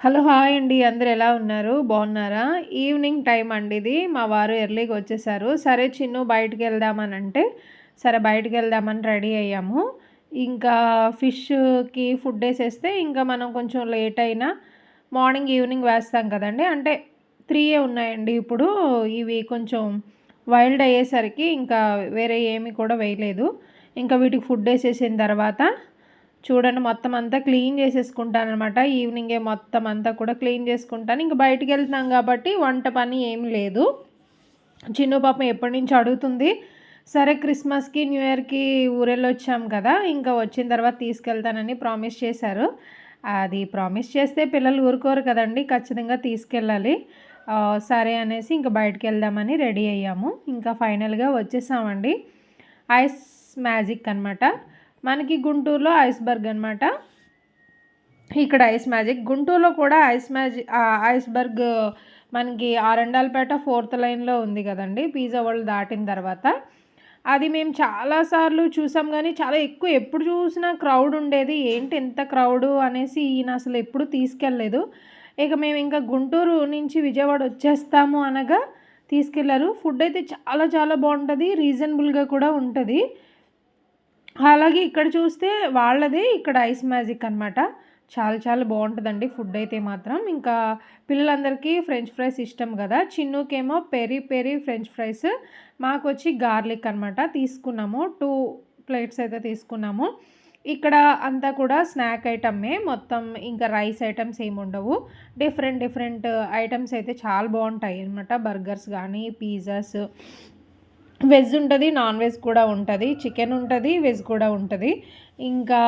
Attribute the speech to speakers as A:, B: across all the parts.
A: Hello hi అండి. అందరు ఎలా ఉన్నారు? బాగున్నారా? ఈవినింగ్ టైం అండి ఇది. మా వారు ఎర్లీగా వచ్చేసారు. సరే చిన్ను బయటికి వెళ్దామని అంటే సరే బయటికి వెళ్దామని రెడీ అయ్యాము. ఇంకా ఫిష్కి ఫుడ్ వేసేస్తే ఇంకా మనం కొంచెం లేట్ అయినా మార్నింగ్ ఈవినింగ్ వేస్తాం కదండి. అంటే త్రీయే ఉన్నాయండి ఇప్పుడు. ఇవి కొంచెం వైల్డ్ అయ్యేసరికి ఇంకా వేరే ఏమి కూడా వేయలేదు. ఇంకా వీటికి ఫుడ్ వేసేసిన తర్వాత చూడండి మొత్తం అంతా క్లీన్ చేసేసుకుంటానమాట ఈవినింగే మొత్తం అంతా కూడా క్లీన్ చేసుకుంటాను. ఇంక బయటికి వెళ్తున్నాం కాబట్టి వంట పని ఏం లేదు. చిన్న పాపం ఎప్పటి నుంచి అడుగుతుంది సరే క్రిస్మస్కి న్యూ ఇయర్కి ఊరెళ్ళి వచ్చాం కదా ఇంకా వచ్చిన తర్వాత తీసుకెళ్తానని ప్రామిస్ చేశారు. అది ప్రామిస్ చేస్తే పిల్లలు ఊరుకోరు కదండి ఖచ్చితంగా తీసుకెళ్ళాలి. సరే అనేసి ఇంకా బయటికి వెళ్దామని రెడీ అయ్యాము. ఇంకా ఫైనల్గా వచ్చేసామండి. ఐస్ మ్యాజిక్ అనమాట మనకి గుంటూరులో ఐస్బర్గ్ అనమాట ఇక్కడ ఐస్ మ్యాజిక్. గుంటూరులో కూడా ఐస్ మ్యాజిక్ ఐస్బర్గ్ మనకి ఆరండాలపేట ఫోర్త్ లైన్లో ఉంది కదండి పిజ్జా వరల్డ్ దాటిన తర్వాత. అది మేము చాలాసార్లు చూసాం కానీ చాలా ఎక్కువ ఎప్పుడు చూసినా క్రౌడ్ ఉండేది. ఏంటి ఎంత క్రౌడ్ అనేసి ఈయన అసలు ఎప్పుడు తీసుకెళ్ళలేదు. ఇక మేము ఇంకా గుంటూరు నుంచి విజయవాడ వచ్చేస్తాము అనగా తీసుకెళ్ళారు. ఫుడ్ అయితే చాలా చాలా బాగుంటుంది. రీజనబుల్గా కూడా ఉంటుంది. అలాగే ఇక్కడ చూస్తే వాళ్ళదే ఇక్కడ ఐస్ మ్యాజిక్ అనమాట చాలా చాలా బాగుంటుందండి ఫుడ్ అయితే మాత్రం. ఇంకా పిల్లలందరికీ ఫ్రెంచ్ ఫ్రైస్ ఇష్టం కదా. చిన్నుకేమో పెరి పెరి ఫ్రెంచ్ ఫ్రైస్. మాకు వచ్చి గార్లిక్ అనమాట తీసుకున్నాము. టూ ప్లేట్స్ అయితే తీసుకున్నాము. ఇక్కడ అంతా కూడా స్నాక్ ఐటమే. మొత్తం ఇంకా రైస్ ఐటమ్స్ ఏమి ఉండవు. డిఫరెంట్ డిఫరెంట్ ఐటమ్స్ అయితే చాలా బాగుంటాయి అనమాట బర్గర్స్ కానీ పిజ్జాస్. వెజ్ ఉంటుంది నాన్ వెజ్ కూడా ఉంటుంది చికెన్ ఉంటుంది వెజ్ కూడా ఉంటుంది. ఇంకా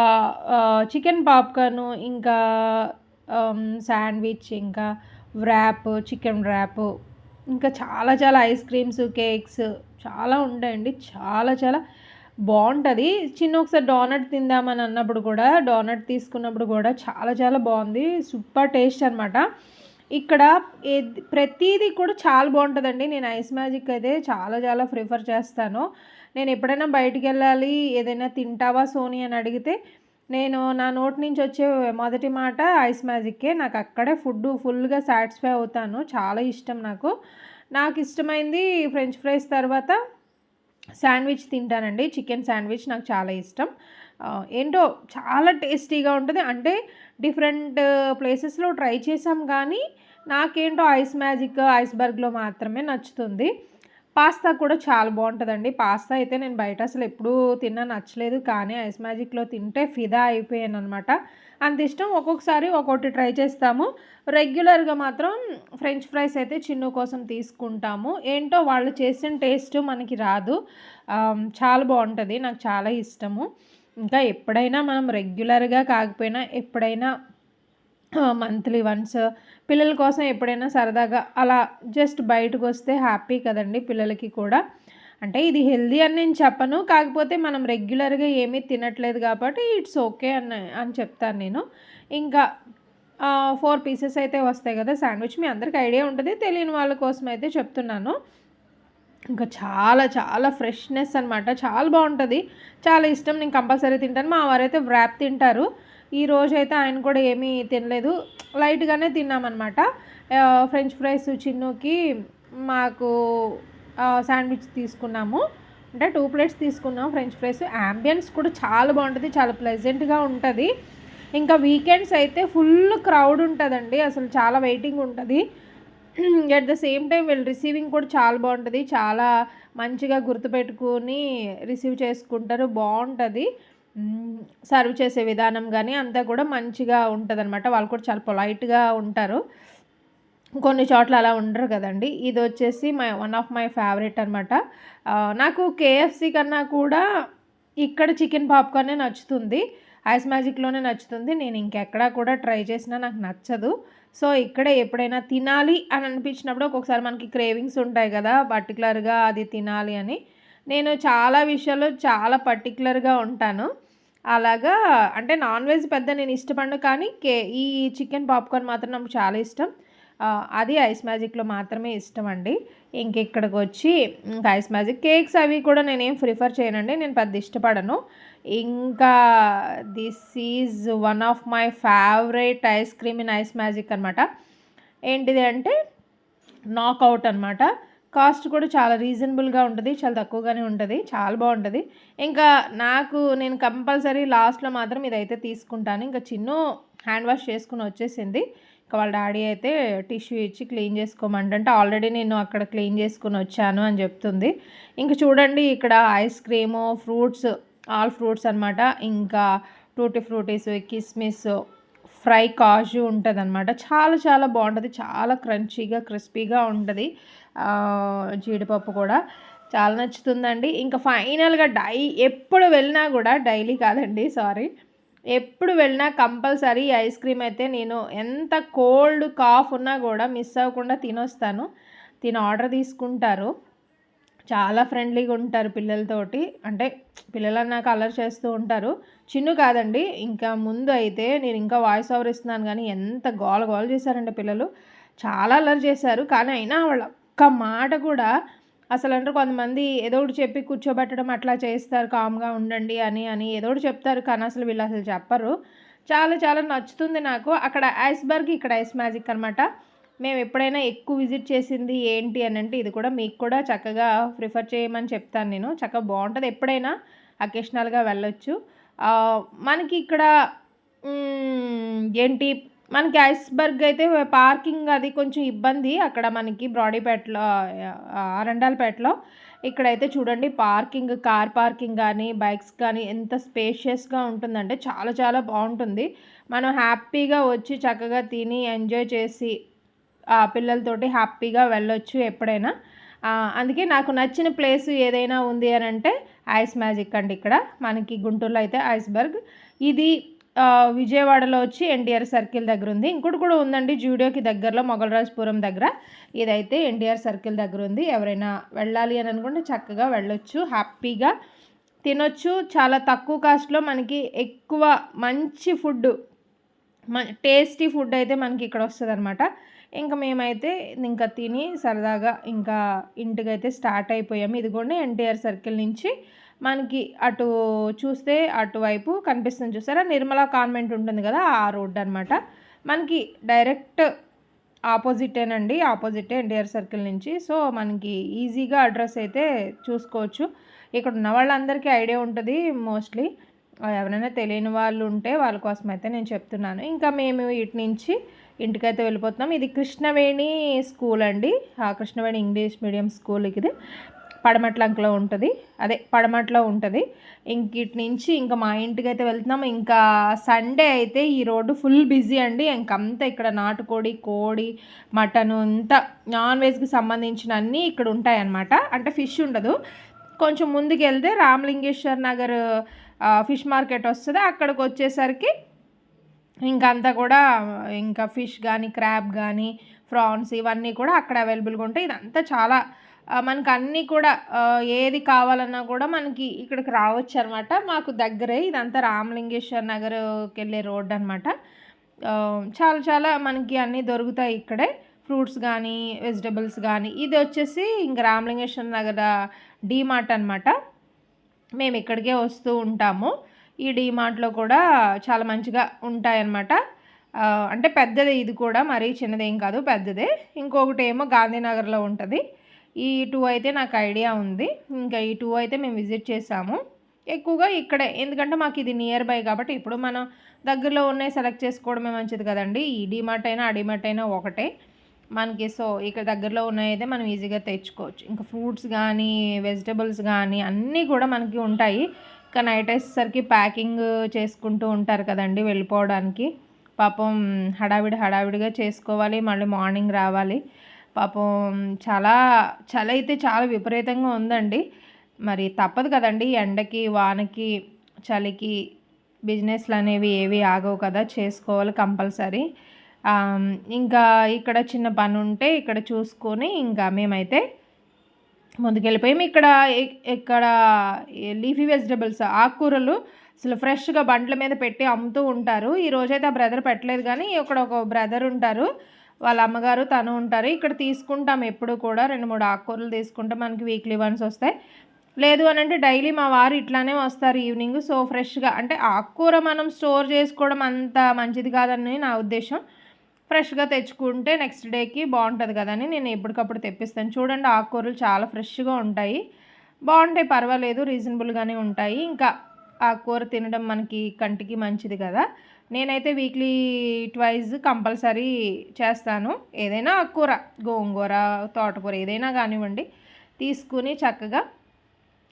A: చికెన్ పాప్కార్న్ ఇంకా శాండ్విచ్ ఇంకా వ్రాప్ చికెన్ వ్రాప్ ఇంకా చాలా చాలా ఐస్ క్రీమ్స్ కేక్స్ చాలా ఉంటాయండి చాలా చాలా బాగుంటుంది. చిన్న ఒకసారి డోనట్ తిందామని అన్నప్పుడు కూడా డోనట్ తీసుకున్నప్పుడు కూడా చాలా చాలా బాగుంది సూపర్ టేస్ట్ అనమాట ఇక్కడ ప్రతిదీ కూడా చాలా బాగుంటుందండి. నేను ఐస్ మ్యాజిక్ అయితే చాలా చాలా ప్రిఫర్ చేస్తాను. నేను ఎప్పుడైనా బయటికి వెళ్ళాలి ఏదైనా తింటావా సోని అని అడిగితే నేను నా నోటి నుంచి వచ్చే మొదటి మాట ఐస్ మ్యాజిక్కే. నాకు అక్కడే ఫుడ్ ఫుల్గా సాటిస్ఫై అవుతాను. చాలా ఇష్టం నాకు. నాకు ఇష్టమైంది ఫ్రెంచ్ ఫ్రైస్ తర్వాత శాండ్విచ్ తింటానండి. చికెన్ శాండ్విచ్ నాకు చాలా ఇష్టం. ఏంటో చాలా టేస్టీగా ఉంటుంది. అంటే డిఫరెంట్ ప్లేసెస్లో ట్రై చేసాం కానీ నాకేంటో ఐస్ మ్యాజిక్ ఐస్బర్గ్లో మాత్రమే నచ్చుతుంది. పాస్తా కూడా చాలా బాగుంటుందండి. పాస్తా అయితే నేను బయట అసలు ఎప్పుడూ తిన్నా నచ్చలేదు. కానీ ఐస్ మ్యాజిక్లో తింటే ఫిదా అయిపోయాను అనమాట అంత ఇష్టం. ఒక్కొక్కసారి ఒక్కొక్కటి ట్రై చేస్తాము. రెగ్యులర్గా మాత్రం ఫ్రెంచ్ ఫ్రైస్ అయితే చిన్ను కోసం తీసుకుంటాము. ఏంటో వాళ్ళు చేసిన టేస్ట్ మనకి రాదు. చాలా బాగుంటుంది. నాకు చాలా ఇష్టము. ఇంకా ఎప్పుడైనా మనం రెగ్యులర్గా కాకపోయినా ఎప్పుడైనా మంత్లీ వన్స్ పిల్లల కోసం ఎప్పుడైనా సరదాగా అలా జస్ట్ బయటకు వస్తే హ్యాపీ కదండి పిల్లలకి కూడా. అంటే ఇది హెల్దీ అని నేను చెప్పను. కాకపోతే మనం రెగ్యులర్గా ఏమీ తినట్లేదు కాబట్టి ఇట్స్ ఓకే అని అని చెప్తాను నేను. ఇంకా ఫోర్ పీసెస్ అయితే వస్తాయి కదా శాండ్విచ్. మీ అందరికి ఐడియా ఉంటుంది తెలియని వాళ్ళ కోసం అయితే చెప్తున్నాను. ఇంకా చాలా చాలా ఫ్రెష్నెస్ అనమాట చాలా బాగుంటుంది. చాలా ఇష్టం. నేను కంపల్సరీ తింటాను. మా వారైతే వ్రాప్ తింటారు. ఈ రోజు అయితే ఆయన కూడా ఏమీ తినలేదు. లైట్గానే తిన్నామన్నమాట. ఫ్రెంచ్ ఫ్రైస్ చిన్నుకి మాకు శాండ్విచ్ తీసుకున్నాము. అంటే టూ ప్లేట్స్ తీసుకున్నాం. ఫ్రెంచ్ ఫ్రైస్ యాంబియన్స్ కూడా చాలా బాగుంటుంది. చాలా ప్లెజెంట్గా ఉంటుంది. ఇంకా వీకెండ్స్ అయితే ఫుల్ క్రౌడ్ ఉంటుందండి. అసలు చాలా వెయిటింగ్ ఉంటుంది. అట్ ద సేమ్ టైం వీళ్ళు రిసీవింగ్ కూడా చాలా బాగుంటుంది. చాలా మంచిగా గుర్తుపెట్టుకుని రిసీవ్ చేసుకుంటారు. బాగుంటుంది. సర్వ్ చేసే విధానం కానీ అంతా కూడా మంచిగా ఉంటుంది అనమాట వాళ్ళు కూడా చాలా పొలైట్గా ఉంటారు. కొన్ని చోట్ల అలా ఉండరు కదండి. ఇది వచ్చేసి my one of my favourite అనమాట నాకు కేఎఫ్సి కన్నా కూడా ఇక్కడ చికెన్ పాప్కార్నే నచ్చుతుంది. ఐస్ మ్యాజిక్లోనే నచ్చుతుంది. నేను ఇంకెక్కడా కూడా ట్రై చేసినా నాకు నచ్చదు. సో ఇక్కడ ఎప్పుడైనా తినాలి అని అనిపించినప్పుడు ఒక్కొక్కసారి మనకి క్రేవింగ్స్ ఉంటాయి కదా పర్టికులర్గా అది తినాలి అని. నేను చాలా విషయాల్లో చాలా పర్టికులర్గా ఉంటాను. అలాగా అంటే నాన్ వెజ్ పెద్ద నేను ఇష్టపడను కానీ కే ఈ చికెన్ పాప్కార్న్ మాత్రం నాకు చాలా ఇష్టం. అది ఐస్ మ్యాజిక్లో మాత్రమే ఇష్టం అండి. ఇంకెక్కడికి వచ్చి ఇంకా ఐస్ మ్యాజిక్ కేక్స్ అవి కూడా నేనేం ప్రిఫర్ చేయనండి. నేను పెద్ద ఇష్టపడను. ఇంకా this is one of my favourite ice cream in ice magic అనమాట ఏంటిది అంటే నాకౌట్ అనమాట కాస్ట్ కూడా చాలా రీజనబుల్గా ఉంటుంది చాలా తక్కువగానే ఉంటుంది చాలా బాగుంటుంది. ఇంకా నాకు నేను కంపల్సరీ లాస్ట్లో మాత్రం ఇదైతే తీసుకుంటాను. ఇంకా చిన్న హ్యాండ్ వాష్ చేసుకుని వచ్చేసింది. ఇంకా వాళ్ళ డాడీ అయితే టిష్యూ ఇచ్చి క్లీన్ చేసుకోమంటే. ఆల్రెడీ నేను అక్కడ క్లీన్ చేసుకుని వచ్చాను అని చెప్తుంది. ఇంకా చూడండి ఇక్కడ ice cream fruits all fruits అనమాట ఇంకా టూటీ ఫ్రూటీస్ కిస్మిస్ ఫ్రై కాజు ఉంటుంది అనమాట చాలా చాలా బాగుంటుంది. చాలా క్రంచీగా క్రిస్పీగా ఉంటుంది. జీడిపప్పు కూడా. చాలా నచ్చుతుందండి. ఇంకా ఫైనల్గా డై ఎప్పుడు వెళ్ళినా కూడా డైలీ కాదండి సారీ. ఎప్పుడు వెళ్ళినా కంపల్సరీ ఐస్ క్రీమ్ అయితే నేను ఎంత కోల్డ్ కాఫ్ ఉన్నా కూడా మిస్ అవ్వకుండా తినొస్తాను. తిన ఆర్డర్ తీసుకుంటారు. చాలా ఫ్రెండ్లీగా ఉంటారు పిల్లలతోటి. అంటే పిల్లలు అలర్ చేస్తూ ఉంటారు. చిన్ను కాదండి ఇంకా ముందు అయితే నేను ఇంకా వాయిస్ ఓవర్ ఇస్తున్నాను కానీ ఎంత గోల గోల చేశారండి పిల్లలు. చాలా అల్లరి చేశారు. కానీ అయినా వాళ్ళ ఒక్క మాట కూడా అసలు అంటారు కొంతమంది ఏదో ఒకటి చెప్పి కూర్చోబెట్టడం అట్లా చేస్తారు కామ్గా ఉండండి అని అని ఏదో ఒకటి చెప్తారు కానీ అసలు వీళ్ళు అసలు చెప్పరు. చాలా చాలా నచ్చుతుంది నాకు. అక్కడ ఐస్బర్గ్ ఇక్కడ ఐస్ మ్యాజిక్ అనమాట మేము ఎప్పుడైనా ఎక్కువ విజిట్ చేసింది ఏంటి అని అంటే ఇది కూడా మీకు కూడా చక్కగా ప్రిఫర్ చేయమని చెప్తాను నేను. చక్కగా బాగుంటుంది. ఎప్పుడైనా అకేషనల్గా వెళ్ళొచ్చు. మనకి ఇక్కడ ఏంటి? మనకి ఐస్బర్గ్ అయితే పార్కింగ్ అది కొంచెం ఇబ్బంది. అక్కడ మనకి బ్రాడీపేటలో అరండాలపేటలో. ఇక్కడైతే చూడండి పార్కింగ్ కార్ పార్కింగ్ కానీ బైక్స్ కానీ ఎంత స్పేషియస్గా ఉంటుందంటే చాలా చాలా బాగుంటుంది. మనం హ్యాపీగా వచ్చి చక్కగా తిని ఎంజాయ్ చేసి పిల్లలతోటి హ్యాపీగా వెళ్ళొచ్చు ఎప్పుడైనా. అందుకే నాకు నచ్చిన ప్లేస్ ఏదైనా ఉంది అని అంటే ఐస్ మ్యాజిక్ అండి ఇక్కడ. మనకి గుంటూరులో అయితే ఐస్బర్గ్. ఇది విజయవాడలో వచ్చి ఎన్టీఆర్ సర్కిల్ దగ్గర ఉంది. ఇంకోటి కూడా ఉందండి జూడియోకి దగ్గరలో మొగలరాజపురం దగ్గర. ఇదైతే ఎన్టీఆర్ సర్కిల్ దగ్గర ఉంది. ఎవరైనా వెళ్ళాలి అని అనుకుంటే చక్కగా వెళ్ళొచ్చు హ్యాపీగా తినొచ్చు. చాలా తక్కువ కాస్ట్లో మనకి ఎక్కువ మంచి ఫుడ్ టేస్టీ ఫుడ్ అయితే మనకి ఇక్కడ వస్తుంది అనమాట ఇంకా మేమైతే ఇంకా తిని సరదాగా ఇంకా ఇంటికైతే స్టార్ట్ అయిపోయాము ఇదిగోండి ఎన్టీఆర్ సర్కిల్ నుంచి మనకి అటు చూస్తే అటువైపు కనిపిస్తుంది చూసారా? నిర్మలా కాన్వెంట్ ఉంటుంది కదా ఆ రోడ్ అనమాట మనకి డైరెక్ట్ ఆపోజిటేనండి ఆపోజిటే ఎన్టీఆర్ సర్కిల్ నుంచి. సో మనకి ఈజీగా అడ్రస్ అయితే చూసుకోవచ్చు. ఇక్కడ ఉన్న వాళ్ళందరికీ ఐడియా ఉంటుంది మోస్ట్లీ ఎవరైనా తెలియని వాళ్ళు ఉంటే వాళ్ళ కోసం అయితే నేను చెప్తున్నాను. ఇంకా మేము ఇటు నుంచి ఇంటికైతే వెళ్ళిపోతున్నాం. ఇది కృష్ణవేణి స్కూల్ అండి. కృష్ణవేణి ఇంగ్లీష్ మీడియం స్కూల్ ఇది. పడమట్లంకలో ఉంటుంది. అదే పడమట్లో ఉంటుంది. ఇంక ఇటు నుంచి ఇంకా మా ఇంటికి అయితే వెళ్తున్నాం. ఇంకా సండే అయితే ఈ రోడ్డు ఫుల్ బిజీ అండి. ఇంకంతా ఇక్కడ నాటుకోడి కోడి మటన్ అంతా నాన్ వెజ్కి సంబంధించిన అన్నీ ఇక్కడ ఉంటాయన్నమాట. అంటే ఫిష్ ఉండదు. కొంచెం ముందుకు వెళ్తే రామలింగేశ్వర్ నగర్ ఫిష్ మార్కెట్ వస్తుంది. అక్కడికి వచ్చేసరికి ఇంకంతా కూడా ఇంకా ఫిష్ కానీ క్రాబ్ కానీ ఫ్రాన్స్ ఇవన్నీ కూడా అక్కడ అవైలబుల్గా ఉంటాయి. ఇదంతా చాలా మనకు అన్నీ కూడా ఏది కావాలన్నా కూడా మనకి ఇక్కడికి రావచ్చు అనమాట మాకు దగ్గరే ఇదంతా రామలింగేశ్వర్ నగర్కి వెళ్ళే రోడ్ అనమాట చాలా చాలా మనకి అన్నీ దొరుకుతాయి ఇక్కడే. ఫ్రూట్స్ కానీ వెజిటబుల్స్ కానీ ఇది వచ్చేసి ఇంకా రామలింగేశ్వర నగర్ డీమార్ట్ అనమాట మేము ఇక్కడికే వస్తూ ఉంటాము. ఈ డీమార్ట్లో కూడా చాలా మంచిగా ఉంటాయన్నమాట. అంటే పెద్దదే ఇది కూడా మరీ చిన్నదేం కాదు పెద్దదే. ఇంకొకటి ఏమో గాంధీనగర్లో ఉంటుంది. ఈ టూ అయితే నాకు ఐడియా ఉంది. ఇంకా ఈ టూ అయితే మేము విజిట్ చేసాము. ఎక్కువగా ఇక్కడే ఎందుకంటే మాకు ఇది నియర్ బై కాబట్టి ఇప్పుడు మనం దగ్గరలో ఉన్నాయి సెలెక్ట్ చేసుకోవడమే మంచిది కదండి. ఈ డిమార్ట్ అయినా ఆ డిమార్ట్ అయినా ఒకటే. మనకి సో ఇక్కడ దగ్గరలో ఉన్నాయైతే మనం ఈజీగా తెచ్చుకోవచ్చు. ఇంకా ఫ్రూట్స్ కానీ వెజిటబుల్స్ కానీ అన్నీ కూడా మనకి ఉంటాయి. ఇంకా నైట్ వేసేసరికి ప్యాకింగ్ చేసుకుంటూ ఉంటారు కదండి వెళ్ళిపోవడానికి. పాపం హడావిడి హడావిడిగా చేసుకోవాలి మళ్ళీ మార్నింగ్ రావాలి. పాపం చాలా చలి అయితే చాలా విపరీతంగా ఉందండి. మరి తప్పదు కదండి ఎండకి వానకి చలికి బిజినెస్లు అనేవి ఏవి ఆగవు కదా చేసుకోవాలి కంపల్సరీ. ఇంకా ఇక్కడ చిన్న పని ఉంటే ఇక్కడ చూసుకొని ఇంకా మేమైతే ముందుకెళ్ళిపోయాము ఇక్కడ ఇక్కడ లీఫీ వెజిటబుల్స్ ఆకుకూరలు అసలు ఫ్రెష్గా బండ్ల మీద పెట్టి అమ్ముతూ ఉంటారు. ఈ రోజైతే ఆ బ్రదర్ పెట్టలేదు కానీ ఇక్కడ ఒక బ్రదర్ ఉంటారు. వాళ్ళ అమ్మగారు తను ఉంటారు. ఇక్కడ తీసుకుంటాం ఎప్పుడు కూడా. రెండు మూడు ఆకుకూరలు తీసుకుంటే మనకి వీక్లీ వన్స్ వస్తాయి. లేదు అని అంటే డైలీ మా వారు ఇట్లానే వస్తారు ఈవినింగ్. సో ఫ్రెష్గా అంటే ఆకుకూర మనం స్టోర్ చేసుకోవడం అంత మంచిది కాదని నా ఉద్దేశం. ఫ్రెష్గా తెచ్చుకుంటే నెక్స్ట్ డేకి బాగుంటుంది కదని నేను ఎప్పటికప్పుడు తెప్పిస్తాను. చూడండి ఆకుకూరలు చాలా ఫ్రెష్గా ఉంటాయి. బాగుంటాయి పర్వాలేదు రీజనబుల్గానే ఉంటాయి. ఇంకా ఆకుకూర తినడం మనకి కంటికి మంచిది కదా. నేనైతే వీక్లీ ట్వైజ్ కంపల్సరీ చేస్తాను. ఏదైనా ఆకుకూర గోంగూర తోటకూర ఏదైనా కానివ్వండి తీసుకుని చక్కగా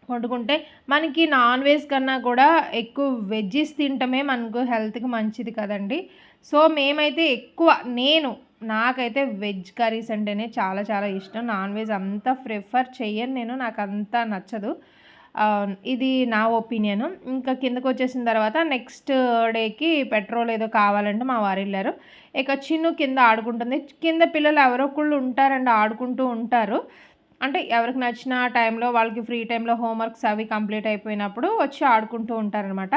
A: వండుకుంటే మనకి నాన్ వెజ్ కన్నా కూడా ఎక్కువ వెజ్జెస్ తింటమే మనకు హెల్త్కి మంచిది కదండి. సో మేమైతే ఎక్కువ నేను నాకైతే వెజ్ కర్రీస్ అంటేనే చాలా చాలా ఇష్టం. నాన్ వెజ్ అంత ప్రిఫర్ చేయను నేను నాకు అంత నచ్చదు ఇది నా ఒపీనియన్. ఇంకా కిందకు వచ్చేసిన తర్వాత నెక్స్ట్ డేకి పెట్రోల్ ఏదో కావాలంటే మా వారు వెళ్ళారు. ఇక చిన్ను కింద ఆడుకుంటుంది. కింద పిల్లలు ఎవరో ఒకళ్ళు ఉంటారండి ఆడుకుంటూ ఉంటారు. అంటే ఎవరికి నచ్చిన టైంలో వాళ్ళకి ఫ్రీ టైంలో హోంవర్క్స్ అవి కంప్లీట్ అయిపోయినప్పుడు వచ్చి ఆడుకుంటూ ఉంటారనమాట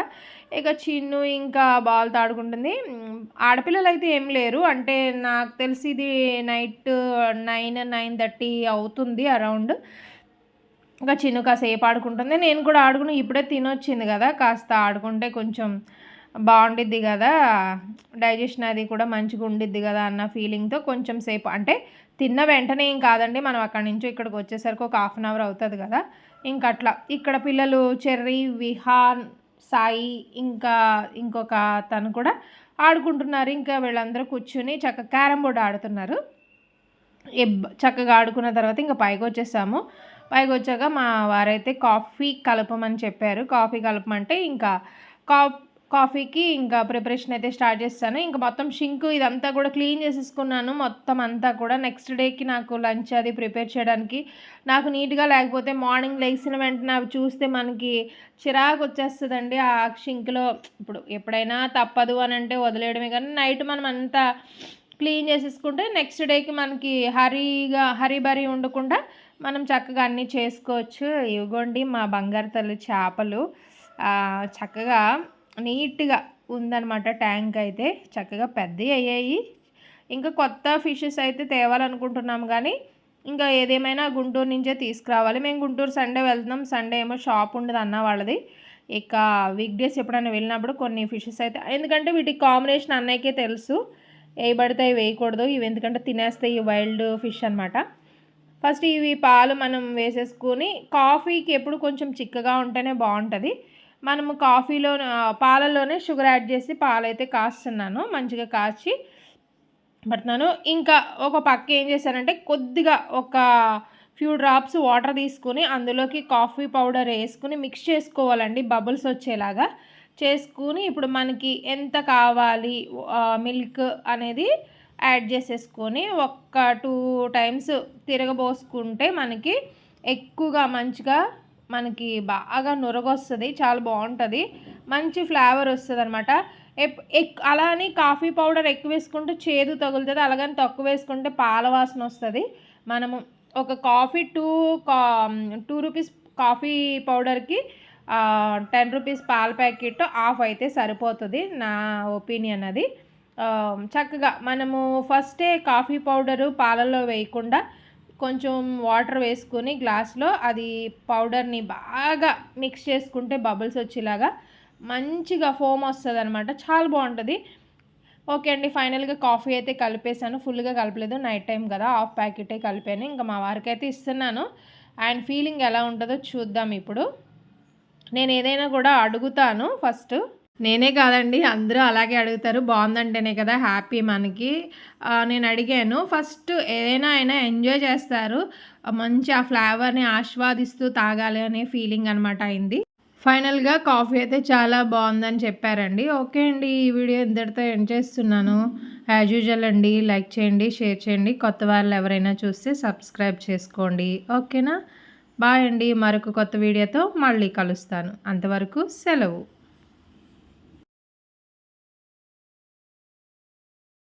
A: ఇక చిన్ను ఇంకా బాల్తో ఆడుకుంటుంది ఆడపిల్లలు అయితే ఏం లేరు. అంటే నాకు తెలిసి ఇది నైట్ నైన్ నైన్ థర్టీ అవుతుంది అరౌండ్. ఇంకా చిన్ను కాసేపు ఆడుకుంటుంది. నేను కూడా ఆడుకుని ఇప్పుడే తినొచ్చింది కదా కాస్త ఆడుకుంటే కొంచెం బాగుండిద్ది కదా. డైజెషన్ అది కూడా మంచిగా ఉండిద్ది కదా అన్న ఫీలింగ్తో కొంచెం సేపు అంటే తిన్న వెంటనే ఏం కాదండి మనం అక్కడి నుంచి ఇక్కడికి వచ్చేసరికి ఒక హాఫ్ అన్ అవర్ అవుతుంది కదా. ఇంక అట్లా. ఇక్కడ పిల్లలు చెర్రీ విహాన్ సాయి ఇంకా ఇంకొక తను కూడా ఆడుకుంటున్నారు. ఇంకా వీళ్ళందరూ కూర్చుని చక్కగా క్యారమ్ బోర్డ్ ఆడుతున్నారు. చక్కగా ఆడుకున్న తర్వాత ఇంకా పైకి వచ్చేసాము. పైకి వచ్చాక మా వారైతే కాఫీ కలపమని చెప్పారు. కాఫీ కలపమంటే ఇంకా కా కాఫీకి ఇంకా ప్రిపరేషన్ అయితే స్టార్ట్ చేస్తాను. ఇంకా మొత్తం షింక్ ఇదంతా కూడా క్లీన్ చేసేసుకున్నాను. మొత్తం అంతా కూడా నెక్స్ట్ డేకి నాకు లంచ్ అది ప్రిపేర్ చేయడానికి. నాకు నీట్గా లేకపోతే మార్నింగ్ లేచిన వెంటనే అవి చూస్తే మనకి చిరాకు వచ్చేస్తుందండి. ఆ షింక్లో ఇప్పుడు ఎప్పుడైనా తప్పదు అని అంటే వదిలేయడమే కానీ నైట్ మనం అంతా క్లీన్ చేసేసుకుంటే నెక్స్ట్ డేకి మనకి హరీగా హరీబరీ ఉండకుండా మనం చక్కగా అన్నీ చేసుకోవచ్చు. ఇవ్వండి మా బంగారు తల్లి చేపలు. చక్కగా నీట్గా ఉందన్నమాట ట్యాంక్ అయితే. చక్కగా పెద్దవి అయ్యాయి. ఇంకా కొత్త ఫిషెస్ అయితే తేవాలనుకుంటున్నాం కానీ ఇంకా ఏదేమైనా గుంటూరు నుంచే తీసుకురావాలి. మేము గుంటూరు సండే వెళ్తున్నాం. సండే ఏమో షాప్ ఉండదు అన్న వాళ్ళది. ఇక వీక్డేస్ ఎప్పుడైనా వెళ్ళినప్పుడు కొన్ని ఫిషెస్ అయితే ఎందుకంటే వీటి కాంబినేషన్ అన్నయ్యకే తెలుసు. వేయబడితే వేయకూడదు. ఇవి ఎందుకంటే తినేస్తాయి వైల్డ్ ఫిష్ అనమాట ఫస్ట్ ఇవి పాలు మనం వేసేసుకొని కాఫీకి ఎప్పుడు కొంచెం చిక్కగా ఉంటేనే బాగుంటుంది. మనము కాఫీలో పాలలోనే షుగర్ యాడ్ చేసి పాలైతే కాస్తున్నాను మంచిగా కాచి పడుతున్నాను. ఇంకా ఒక పక్క ఏం చేశానంటే కొద్దిగా ఒక ఫ్యూ డ్రాప్స్ వాటర్ తీసుకుని అందులోకి కాఫీ పౌడర్ వేసుకుని మిక్స్ చేసుకోవాలండి బబుల్స్ వచ్చేలాగా. చేసుకుని ఇప్పుడు మనకి ఎంత కావాలి మిల్క్ అనేది యాడ్ చేసేసుకొని ఒక్క టూ టైమ్స్ తిరగబోసుకుంటే మనకి ఎక్కువగా మంచిగా మనకి బాగా నురగొస్తుంది చాలా బాగుంటుంది. మంచి ఫ్లేవర్ వస్తుంది అనమాట ఎక్ అలా అని కాఫీ పౌడర్ ఎక్కువ వేసుకుంటే చేదు తగులుతుంది అలాగని తక్కువ వేసుకుంటే పాల వాసన వస్తుంది. మనము ఒక కాఫీ టూ కా టూ రూపీస్ కాఫీ పౌడర్కి టెన్ రూపీస్ పాల ప్యాకెట్ ఆఫ్ అయితే సరిపోతుంది నా ఒపీనియన్ అది. చక్కగా మనము ఫస్టే కాఫీ పౌడరు పాలలో వేయకుండా కొంచెం వాటర్ వేసుకొని గ్లాస్లో అది పౌడర్ని బాగా మిక్స్ చేసుకుంటే బబుల్స్ వచ్చేలాగా మంచిగా ఫోమ్ వస్తుంది అనమాట చాలా బాగుంటుంది. ఓకే అండి ఫైనల్గా కాఫీ అయితే కలిపేశాను. ఫుల్గా కలపలేదు. నైట్ టైం కదా హాఫ్ ప్యాకెటే కలిపాను. ఇంకా మా వారికి అయితే ఇస్తున్నాను. అండ్ ఫీలింగ్ ఎలా ఉంటుందో చూద్దాం ఇప్పుడు. నేను ఏదైనా కూడా అడుగుతాను ఫస్ట్. నేనే కాదండి అందరూ అలాగే అడుగుతారు. బాగుందంటేనే కదా హ్యాపీ మనకి. నేను అడిగాను ఫస్ట్ ఏదైనా అయినా ఎంజాయ్ చేస్తారు. మంచి ఆ ఫ్లేవర్ని ఆస్వాదిస్తూ తాగాలి అనే ఫీలింగ్ అనమాట అయింది. ఫైనల్గా కాఫీ అయితే చాలా బాగుందని చెప్పారండి. ఓకే అండి ఈ వీడియో ఇంతటితో ఎండ్ చేస్తున్నాను. యాజ్ యూజువల్ అండి లైక్ చేయండి షేర్ చేయండి. కొత్త వాళ్ళు ఎవరైనా చూస్తే సబ్స్క్రైబ్ చేసుకోండి. ఓకేనా? బాయ్ అండి మరొక కొత్త వీడియోతో మళ్ళీ కలుస్తాను. అంతవరకు సెలవు.